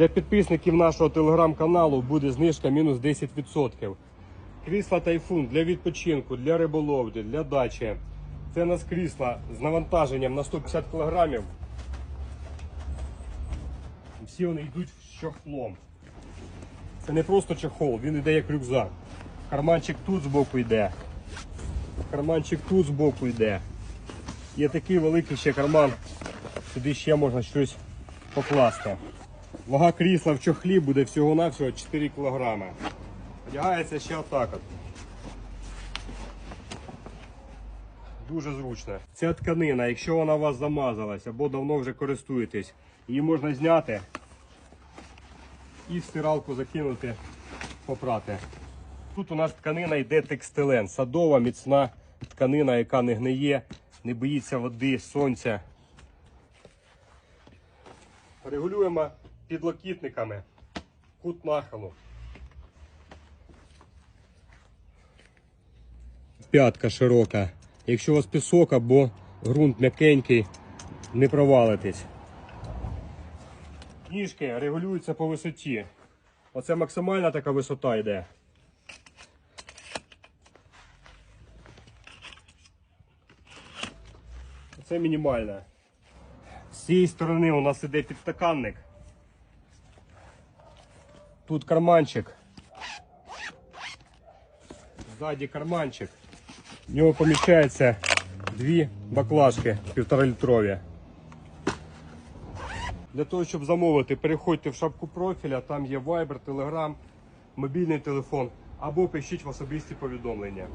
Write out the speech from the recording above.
Для підписників нашого телеграм-каналу буде знижка мінус 10%. Крісла тайфун для відпочинку, для риболовлі, для дачі. Це у нас крісла з навантаженням на 150 кг. Всі вони йдуть з чохлом. Це не просто чохол, він йде як рюкзак. Карманчик тут збоку йде. Карманчик тут збоку йде. Є такий великий ще карман. Сюди ще можна щось покласти. Вага крісла в чохлі буде всього-навсього 4 кг. Одягається ще отак от. Дуже зручно. Ця тканина, якщо вона у вас замазалась або давно вже користуєтесь, її можна зняти і в стиралку закинути, попрати. Тут у нас тканина йде текстилен, садова, міцна тканина, яка не гниє, не боїться води, сонця. Регулюємо підлокітниками, кут нахилу. П'ятка широка. Якщо у вас пісок або ґрунт м'якенький, не провалитесь. Ніжки регулюються по висоті. Оце максимальна така висота йде. Це мінімальна. З цієї сторони у нас іде підстаканник. Тут карманчик. Ззаді карманчик. В нього поміщається дві баклажки півторалітрові. Для того, щоб замовити, переходьте в шапку профіля, там є Viber, Telegram, мобільний телефон або пишіть в особисті повідомлення.